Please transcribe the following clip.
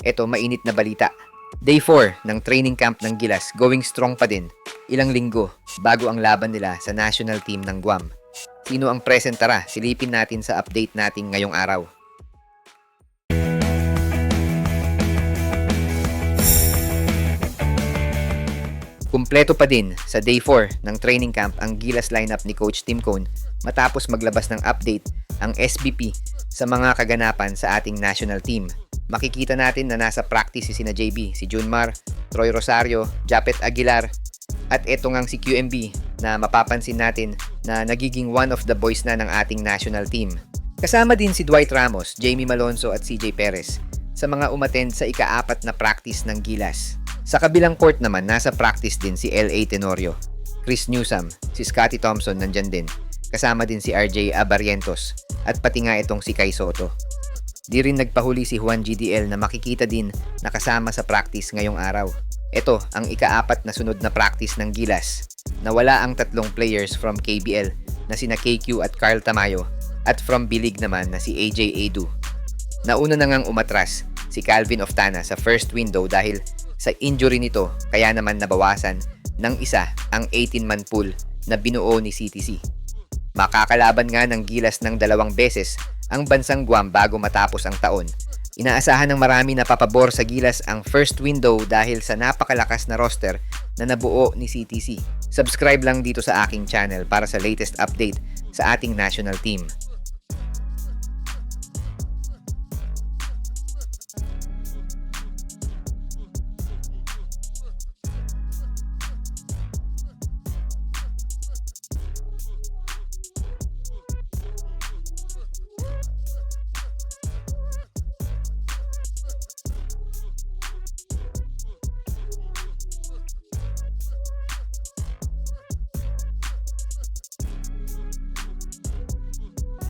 Eto, mainit na balita. Day 4 ng training camp ng Gilas going strong pa din. Ilang linggo bago ang laban nila sa national team ng Guam. Sino ang present tara? Silipin natin sa update natin ngayong araw. Kumpleto pa din sa day 4 ng training camp ang Gilas lineup ni Coach Tim Cone matapos maglabas ng update ang SBP sa mga kaganapan sa ating national team. Makikita natin na nasa practice si sina JB, si Junmar, Troy Rosario, Japet Aguilar, at eto ngang si QMB na mapapansin natin na nagiging one of the boys na ng ating national team. Kasama din si Dwight Ramos, Jamie Malonzo at CJ Perez sa mga umattend sa ikaapat na practice ng Gilas. Sa kabilang court naman, nasa practice din si L.A. Tenorio, Chris Newsam, si Scotty Thompson nandyan din, kasama din si RJ Abarientos, at pati nga itong si Kai Soto. Di rin nagpahuli si Juan GDL na makikita din na kasama sa practice ngayong araw. Ito ang ikaapat na sunod na practice ng Gilas. Nawala ang tatlong players from KBL na sina KQ at Carl Tamayo at from Bilig naman na si AJ Edu. Nauna na ngang umatras si Calvin Oftana sa first window dahil sa injury nito kaya naman nabawasan ng isa ang 18-man pool na binuo ni CTC. Makakalaban nga ng Gilas ng dalawang beses ang bansang Guam bago matapos ang taon. Inaasahan ng marami na papabor sa Gilas ang first window dahil sa napakalakas na roster na nabuo ni CTC. Subscribe lang dito sa aking channel para sa latest update sa ating national team.